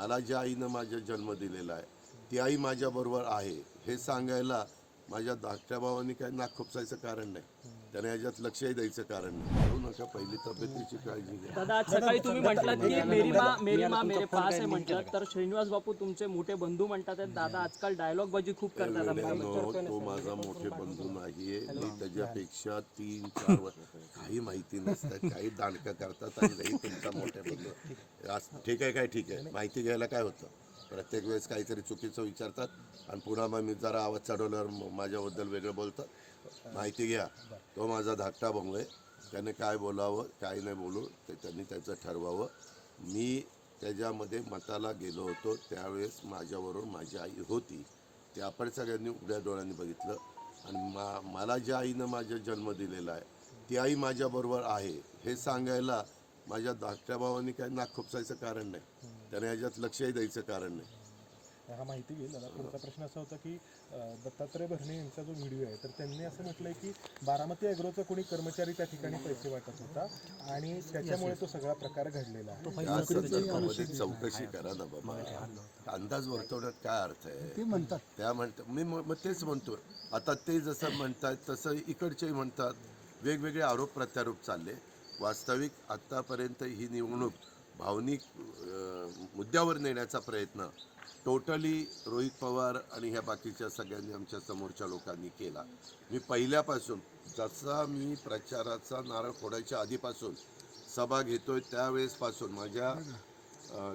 मला ज्या आईनं माझा जन्म दिलेला आहे ती आई माझ्याबरोबर आहे हे सांगायला माझ्या धाकट्या भावानी काही नाक खुपसायचं कारण नाही. त्याने याच्यात लक्षही द्यायचं कारण नाही. करू नका पहिली तब्येतीची काळजी घ्या. दादा आज सकाळी तुम्ही म्हटलात की मेरी मा मेरी मा मेरे पास आहे म्हटलं. तर श्रीनिवास बापू तुमचे मोठे बंधू म्हणतात आहेत, दादा आजकाल डायलॉग बाजी खूप करतात. वेड्यानो, तो माझा मोठे बंधू नाहीये. मी त्याच्यापेक्षा तीन चार वर्ष काही माहिती नसतात काही दांडकं करतात आणि नाही तुमचा मोठ्या बंधू. ठीक आहे काय? ठीक आहे. माहिती घ्यायला काय होतं? प्रत्येक वेळेस काहीतरी चुकीचं विचारतात आणि पुन्हा मग मी जरा आवाज चढवल्यावर माझ्याबद्दल वेगळं बोलतात माहिती घ्या. तो माझा धाकटा भाऊ आहे. त्याने काय बोलावं काय नाही बोलू ते त्यांनी त्याचं ठरवावं. मी त्याच्यामध्ये मताला गेलो होतो. त्यावेळेस माझ्याबरोबर माझी आई होती. ते आपण सगळ्यांनी उघड्या डोळ्यांनी बघितलं. आणि मा मला ज्या आईनं माझा जन्म दिलेला आहे ती आई माझ्याबरोबर आहे. हे सांगायला माझ्या धाकट्या भावानी काही नाक खुपसायचं कारण नाही. त्याने याच्यात लक्षही द्यायचं कारण नाही. हा माहिती घेईल. दादा पुढचा प्रश्न असा होता की दत्तात्रय भरणे यांचा जो व्हिडिओ आहे तर त्यांनी असं म्हटलंय की बारामती अॅग्रोचा कोणी कर्मचारी त्या ठिकाणी पैसे वाटत होता आणि त्याच्यामुळे तो सगळा प्रकार घडलेला आहे. चौकशी करा ना बाबा. अंदाज वर्तवण्यात काय अर्थ आहे? ते म्हणतात. त्या म्हणतात मी म- मग तेच म्हणतो आता ते जसं म्हणतात तसं इकडचेही म्हणतात. वेगवेगळे आरोप प्रत्यारोप चालले. वास्तविक आत्तापर्यंत ही निवडणूक भावनिक मुद्द्यावर नेण्याचा प्रयत्न टोटली रोहित पवार आणि ह्या बाकीच्या सगळ्यांनी आमच्या समोरच्या लोकांनी केला. मी पहिल्यापासून जसा मी प्रचाराचा नारळ फोडायच्या आधीपासून सभा घेतोय त्यावेळेसपासून माझ्या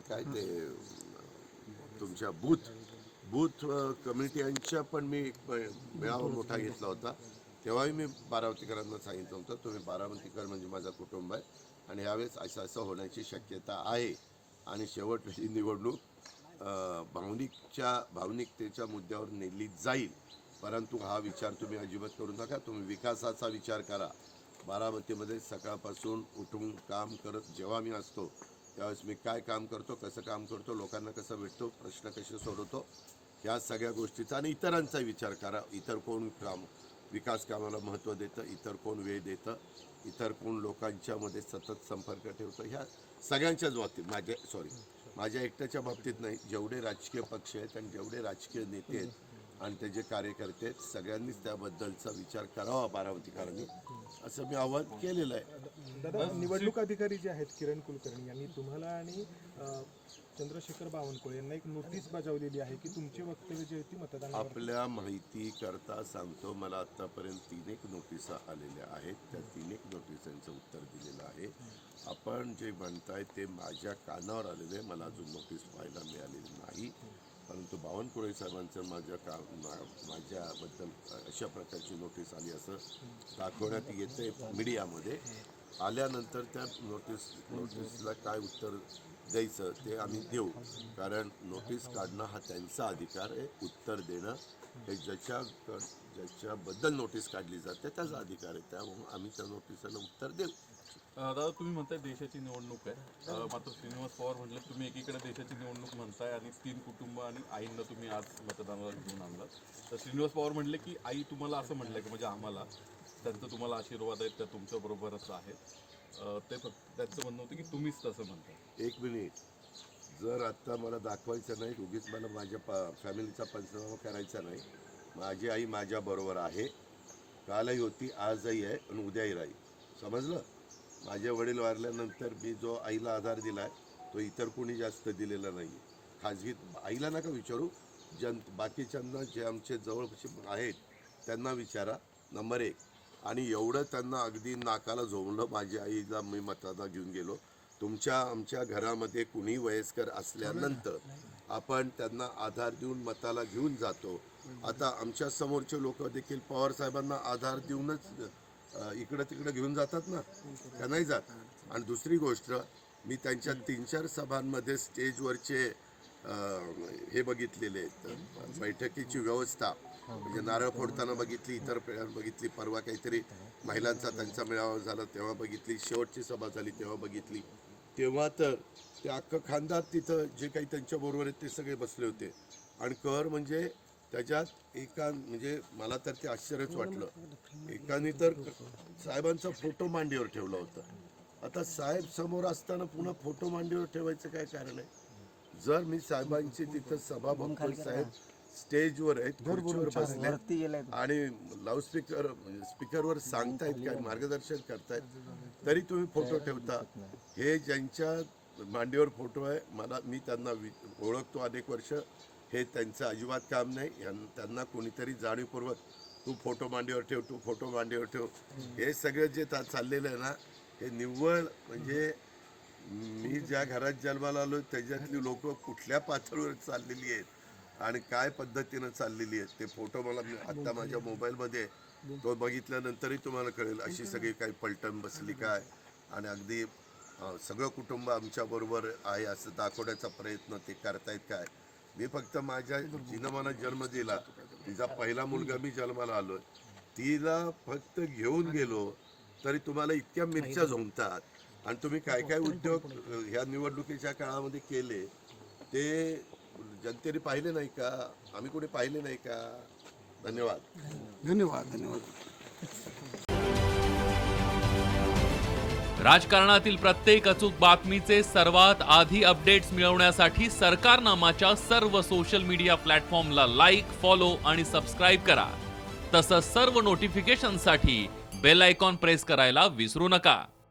काय ते तुमच्या बूथ बूथ कमिटी यांच्या पण मी मेळावा मोठा घेतला होता. तेव्हाही मी बारामतीकरांना सांगितलं होतं तुम्ही बारामतीकर म्हणजे माझा कुटुंब आहे आणि यावेळेस असं असं होण्याची शक्यता आहे. आणि शेवट ही निवडणूक भावनिकच्या भावनिकतेच्या मुद्द्यावर नेली जाईल. परंतु हा विचार तुम्ही अजिबात करू नका. तुम्ही विकासाचा विचार करा. बारामतीमध्ये सकाळपासून उठून काम करत जेव्हा मी असतो त्यावेळेस मी काय काम करतो कसं काम करतो लोकांना कसं भेटतो प्रश्न कसे सोडवतो या सगळ्या गोष्टीचा आणि इतरांचा विचार करा. इतर कोण काम विकास कामाला महत्त्व देतं इतर कोण वेळ देतं इतर कोण लोकांच्यामध्ये सतत संपर्क ठेवतं ह्या सगळ्यांच्याच बाबतीत माझ्या सॉरी माझ्या एकट्याच्या बाबतीत नाही. जेवढे राजकीय पक्ष आहेत आणि जेवढे राजकीय नेते आहेत आणि त्याचे कार्यकर्ते आहेत सगळ्यांनीच त्याबद्दलचा विचार करावा बारामतीकरांनी. असं मी आवाहन केलेलं आहे. निवडणूक अधिकारी जे आहेत किरण कुलकर्णी यांनी तुम्हाला आणि चंद्रशेखर बावनकुळे यांना एक नोटीस बजावलेली आहे की तुमची वक्तव्य जे होती मतदान आपल्या माहिती करता सांगतो मला आतापर्यंत तीन एक नोटिसा आलेल्या आहेत. त्या तीन एक नोटिसांचं उत्तर दिलेलं आहे. आपण जे म्हणताय ते माझ्या कानावर आलेले आहे. मला अजून नोटीस पाहायला मिळालेली नाही. परंतु बावनकुळे साहेबांचं माझ्या का माझ्याबद्दल अशा प्रकारची नोटीस आली असं दाखवण्यात येते मीडियामध्ये. आल्यानंतर त्या नोटीस नोटीसला काय उत्तर द्यायचं ते आम्ही देऊ कारण नोटीस काढणं हा त्यांचा अधिकार आहे. उत्तर देणं हे ज्याच्या ज्याच्याबद्दल नोटीस काढली जाते त्याचा अधिकार आहे. त्यामुळे आम्ही त्या नोटिसाला उत्तर देऊ. दादा तुम्ही म्हणताय देशाची निवडणूक आहे. मात्र श्रीनिवास पवार म्हटलं तुम्ही एकीकडे देशाची निवडणूक म्हणताय आणि तीन कुटुंब आणि आईंना तुम्ही आज मतदानाला घेऊन आणलात. तर श्रीनिवास पवार म्हटले की आई तुम्हाला असं म्हटलं की? म्हणजे आम्हाला. त्यांचं तुम्हाला आशीर्वाद आहेत त्या तुमच्या बरोबरच आहेत. ते फक्त त्यांचं म्हणणं होतं की तुम्हीच तसं म्हणता. एक मिनिट. जर आत्ता मला दाखवायचं नाही उगीच मला माझ्या पा फॅमिलीचा पंचनामा करायचा नाही. माझी आई माझ्याबरोबर आहे. कालही होती आजही आहे आणि उद्याही राहील. समजलं? माझे वडील वारल्यानंतर मी जो आईला आधार दिला आहे तो इतर कोणी जास्त दिलेला नाही आहे खाजगीत आईला नका विचारू. जन बाकीच्यांना जे आमचे जवळपास आहेत त्यांना विचारा. नंबर एक. आणि एवढं त्यांना अगदी नाकाला झोंबलं माझ्या आईला मी मतदार घेऊन गेलो. तुमच्या आमच्या घरामध्ये कुणी वयस्कर असल्यानंतर आपण त्यांना आधार देऊन मताला घेऊन जातो. आता आमच्या समोरचे लोक देखील पवार साहेबांना आधार देऊनच इकडं तिकडं घेऊन जातात ना? का नाही जात? आणि दुसरी गोष्ट मी त्यांच्या तीन चार सभांमध्ये स्टेजवरचे हे बघितलेले आहेत. बैठकीची व्यवस्था. म्हणजे नारळ फोडताना बघितली इतर बघितली परवा काहीतरी महिलांचा त्यांचा मेळावा झाला तेव्हा बघितली शेवटची सभा झाली तेव्हा बघितली. तेव्हा तर ते अख्खं खानदार तिथं जे काही त्यांच्याबरोबर आहेत ते सगळे बसले होते. आणि कर म्हणजे त्याच्यात एका म्हणजे मला तर ते आश्चर्यच वाटलं. एकाने तर साहेबांचा फोटो मांडीवर ठेवला होता. आता साहेब समोर असताना पुन्हा फोटो मांडीवर ठेवायचं काय कारण आहे? जर मी साहेबांची तिथं सभा बघतोय साहेब स्टेजवर आहेत खुर्चीवर बसले आणि लाऊडस्पीकर स्पीकरवर सांगतायत काय मार्गदर्शन करतायत. तरी तुम्ही फोटो ठेवता. हे ज्यांच्या मांडीवर फोटो आहे मला मी त्यांना ओळखतो अनेक वर्ष. हे त्यांचं अजिबात काम नाही. त्यांना कोणीतरी जाणीवपूर्वक तू फोटो मांडीवर ठेव तू फोटो मांडीवर ठेव. हे सगळं जे ता- चाललेलं आहे ना हे निव्वळ म्हणजे मी ज्या घरात जन्माला आलो त्याच्यातली लोक कुठल्या पातळीवर चाललेली आहेत? आणि काय पद्धतीनं चाललेली आहेत ते फोटो मला मी आत्ता माझ्या मोबाईलमध्ये तो बघितल्यानंतरही तुम्हाला कळेल अशी सगळी काही पलटण बसली काय. आणि अगदी सगळं कुटुंब आमच्याबरोबर आहे असं दाखवण्याचा प्रयत्न ते करतायत काय. मी फक्त माझ्या जिनं मला जन्म दिला तिचा पहिला मुलगा मी जन्माला आलोय तिला फक्त घेऊन गेलो तरी तुम्हाला इतक्या मिरच्या झोंबतात. आणि तुम्ही काय काय उद्योग अ, ह्या निवडणुकीच्या काळामध्ये केले ते जनतेने पाहिले नाही का? आम्ही कोणी पाहिले नाही का? धन्यवाद. धन्यवाद धन्यवाद. राजकारणातील प्रत्येक अचूक बातमीचे सर्वात आधी अपडेट्स मिळवण्यासाठी सरकारनामाच्या सर्व सोशल मीडिया प्लॅटफॉर्मला लाईक फॉलो आणि सबस्क्राईब करा. तसंच सर्व नोटिफिकेशनसाठी बेल आयकॉन प्रेस करायला विसरू नका.